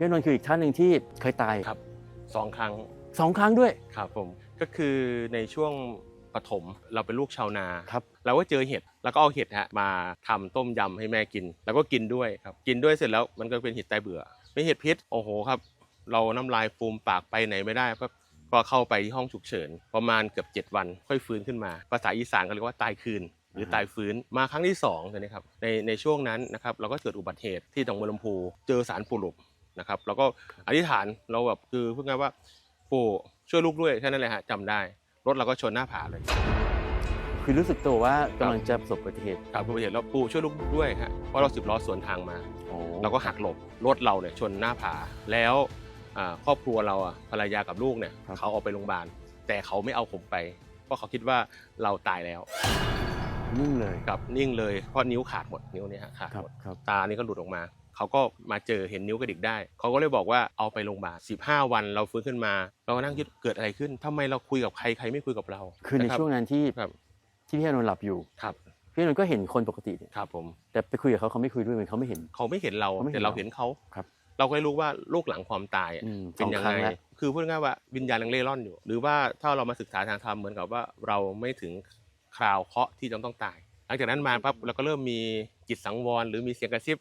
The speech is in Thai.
พี่อานนท์คืออีกท่านหนึ่งที่เคยตายครับสองครั้งสองครั้งด้วยครับผมก็คือในช่วงปฐมเราเป็นลูกชาวนาครับเราก็เจอเห็ดแล้วก็เอาเห็ดฮะมาทำต้มยำให้แม่กิน แล้วก็กินด้วยครับกินด้วยเสร็จแล้วมันก็เป็นเห็ดใต้เบื่อเป็นเห็ดพิษโอ้โหครับ เราน้ำลายฟูมปากไปไหนไม่ได้ก็ก็เข้าไปที่ห้องฉุกเฉิน ประมาณเกือบ 7 วัน ค่อยฟื้นขึ้นมา ภาษาอีสานก็เรียกว่าตายคืน หรือตายฟื้นมาครั้งที่2ตัวนี้ครับในในช่วงนั้นนะครับเราก็เกิดอุบัติเหตุที่ตรงบัวลำพูเจอสารปูหลุก นะครับเราก็อธิษฐานเราแบบคือพูดง่ายว่าปู่ช่วยลูกด้วยแค่นั้นแหละฮะจำได้รถเราก็ชนหน้าผาเลย คือรู้สึกตัวว่ากำลังจะประสบอุบัติเหตุครับอุบัติเหตุแล้วปู่ช่วยลูกด้วยฮะเพราะเราสิบล้อสวนทางมา โอ้เราก็หักหลบรถเราเนี่ยชนหน้าผาแล้วอ่าครอบครัวเราอะภรรยากับลูกเนี่ยเขาเอาไปโรงพยาบาลแต่เขาไม่เอาผมไป เพราะเขาคิดว่าเราตายแล้วนิ่งเลย กับนิ่งเลยเพราะนิ้วขาดหมดนิ้วเนี่ยฮะขาดครับหมดครับ ตานี่ก็หลุดออกมา เขาก็มาเจอเห็นนิ้วกระดิกได้ เขาก็เลยบอกว่าเอาไปโรงพยาบาล15 วันเราฟื้นขึ้นมา เราก็นั่งคิดเกิดอะไรขึ้นทำไมเราคุยกับใครใครไม่คุยกับเราคือในะรับช่วงนั้นที่ครับที่พี่อานนท์หลับอยู่ครับพี่อานนท์ก็เห็นคนปกติเนี่ยครับผมแต่ไปคุยกับเขาเขาไม่คุยด้วยเหมือนเขาไม่เห็น เขาไม่เห็นเราเขาไม่เห็นแต่เราเราเห็นเขาครับ เราก็เลยรู้ว่าโลกหลังความตายอะอืมเป็นยังสองครั้ไงงแล้วคือพูดง่ายๆว่าวิญญาณยังเล่ร่อนอยู่ หรือว่าถ้าเรามาศึกษาทางธรรมเหมือนกับว่าเราไม่ถึงคราวเคราะห์ที่จะต้องตาย หลังจากนั้นมาปั๊บเราก็เริ่มมีจิตสังวร หรือมีเสียงกระซิบ